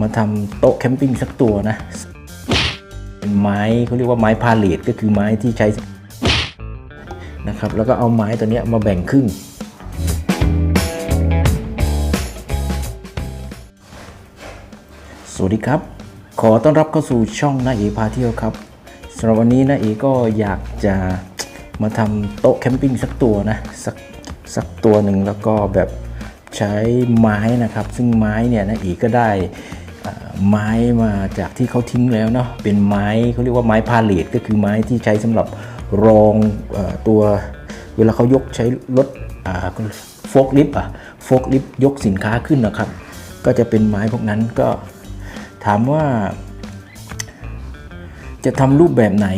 มาทำโต๊ะแคมปิ้งสักตัวนะ เป็นไม้เขาเรียกว่าไม้พาเลทก็คือไม้ที่ใช้นะครับแล้วก็เอาไม้ตัวนี้มาแบ่งครึ่ง สวัสดีครับ ขอต้อนรับเข้าสู่ช่องน้าเอพาเที่ยวครับสำหรับวันนี้น้าเอก็อยากจะมาทำโต๊ะแคมปิ้งสักตัวนะสักสักตัวหนึ่งแล้วก็แบบใช้ไม้นะครับ ซึ่งไม้เนี่ยน้าเอก็ได้ ไม้มาจากที่เขาทิ้งแล้วเนาะเป็นไม้เขาเรียกว่าไม้พาเลทก็คือไม้ที่ใช้สำหรับรองอตัวเวลาเขายกใช้รถโฟกลิฟต์อะโฟกลิฟต์ยกสินค้าขึ้นนะครับ ก็จะเป็นไม้พวกนั้นก็ถามว่า จะทำรูปแบบไหน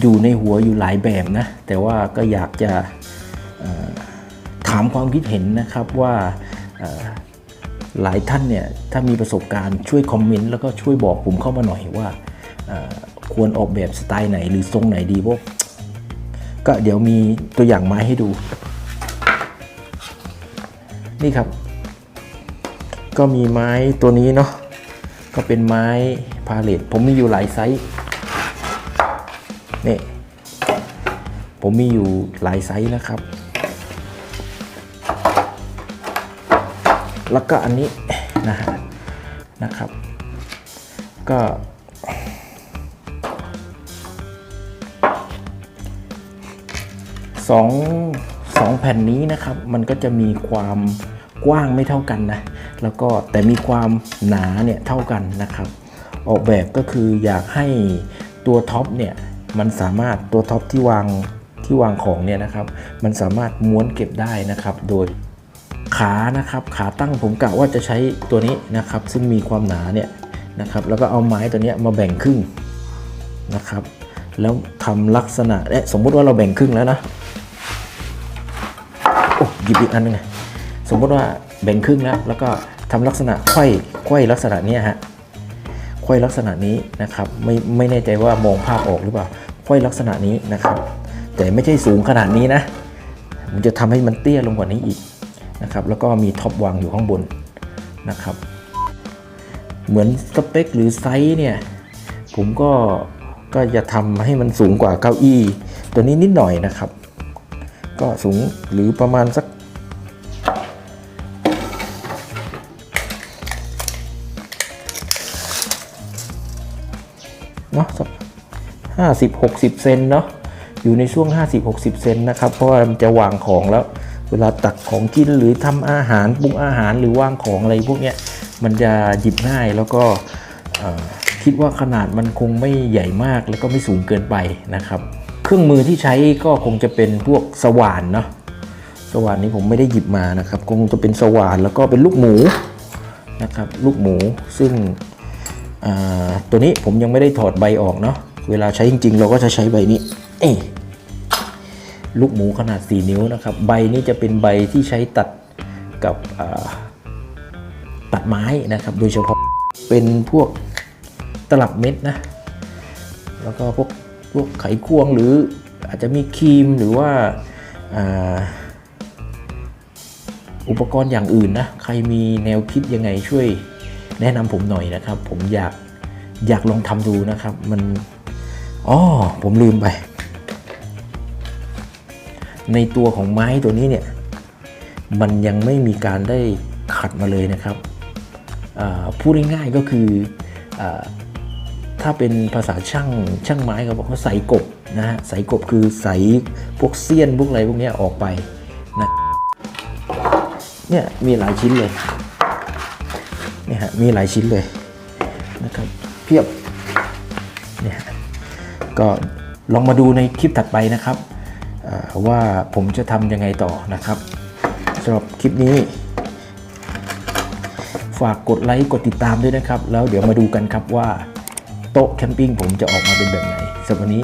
อยู่ในหัวอยู่หลายแบบนะ แต่ว่าก็อยากจะถามความคิดเห็นนะครับว่า หลายท่านเนี่ยถ้ามีประสบการณ์ช่วยคอมเมนต์แล้วก็ช่วยบอกผมเข้ามาหน่อยว่าควรออกแบบสไตล์ไหนหรือทรงไหนดีพวกก็เดี๋ยวมีตัวอย่างไม้ให้ดู นี่ครับ ก็มีไม้ตัวนี้เนาะก็เป็นไม้พาเลทผมมีอยู่หลายไซส์นี่ผมมีอยู่หลายไซส์นะครับ แล้วก็อันนี้นะฮะนะครับ ก็สองสองแผ่นนี้นะครับ มันก็จะมีความกว้างไม่เท่ากันนะ แล้วก็แต่มีความหนาเนี่ยเท่ากันนะครับ ออกแบบก็คืออยากให้ตัวท็อปเนี่ยมันสามารถตัวท็อปที่วางที่วางของเนี่ยนะครับ มันสามารถม้วนเก็บได้นะครับ โดย ขานะครับขาตั้งผมกะว่าจะใช้ตัวนี้นะครับ ซึ่งมีความหนาเนี่ยนะครับ แล้วก็เอาไม้ตัวนี้มาแบ่งครึ่งนะครับ แล้วทำลักษณะเอ๊ะสมมุติว่าเราแบ่งครึ่งแล้วนะโอ้หยิบอีกอันหนึงไงสมมติว่าแบ่งครึ่งแล้วแล้วก็ทำลักษณะไขว้ไขว้ลักษณะนี้ฮะไขว้ลักษณะนี้นะครับไม่ไม่แน่ใจว่ามองภาพออกหรือเปล่าไขว้ลักษณะนี้นะครับ แต่ไม่ใช่สูงขนาดนี้นะมันจะทำให้มันเตี้ยลงกว่านี้อีก นะครับแล้วก็มีท็อปวางอยู่ข้างบนนะครับ เหมือนสเปคหรือไซส์เนี่ยผมก็ก็จะทำให้มันสูงกว่าเก้าอี้ ตัวนี้นิดหน่อยนะครับ ก็สูงหรือประมาณสักเนาะสักห้าสิบหกสิบเซนเนาะอยู่ในช่วง 50-60 เซนนะครับ เพราะว่ามันจะวางของแล้ว เวลาตักของกินหรือทำอาหารปรุงอาหารหรือวางของอะไรพวกเนี้ยมันจะหยิบง่ายแล้วก็คิดว่าขนาดมันคงไม่ใหญ่มากแล้วก็ไม่สูงเกินไปนะครับ เครื่องมือที่ใช้ก็คงจะเป็นพวกสว่านเนาะสว่านนี้ผมไม่ได้หยิบมานะครับ คงจะเป็นสว่านแล้วก็เป็นลูกหมูนะครับลูกหมูซึ่งตัวนี้ผมยังไม่ได้ถอดใบออกเนาะเวลาใช้จริงๆ เราก็จะใช้ใบนี้เอ้ ลูกหมูขนาด 4 นิ้วนะครับ ใบนี้จะเป็นใบที่ใช้ตัดกับตัดไม้นะครับ โดยเฉพาะเป็นพวกตลับเม็ดนะ แล้วก็พวกพวกไขควงหรืออาจจะมีครีมหรือว่าอุปกรณ์อย่างอื่นนะ ใครมีแนวคิดยังไงช่วยแนะนำผมหน่อยนะครับ ผมอยากอยากลองทำดูนะครับ มันอ๋อผมลืมไป ในตัวของไม้ตัวนี้เนี่ยมันยังไม่มีการได้ขัดมาเลยนะครับพูดง่ายๆก็คืออถ้าเป็นภาษาช่างช่างไม้เขาบอกว่าใส่กบนะฮะใส่กบคือใส่พวกเสี้ยนพวกอะไรพวกนี้ออกไปนะเนี่ยมีหลายชิ้นเลยเนี่ยฮะมีหลายชิ้นเลยนะครับเพียบเนี่ยก็ลองมาดูในคลิปถัดไปนะครับ ว่าผมจะทำยังไงต่อนะครับสำหรับคลิปนี้ ฝากกดไลค์กดติดตามด้วยนะครับ แล้วเดี๋ยวมาดูกันครับว่าโต๊ะแคมปิ้งผมจะออกมาเป็นแบบไหนสำหรับวันนี้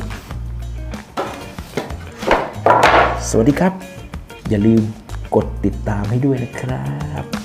สวัสดีครับ อย่าลืมกดติดตามให้ด้วยนะครับ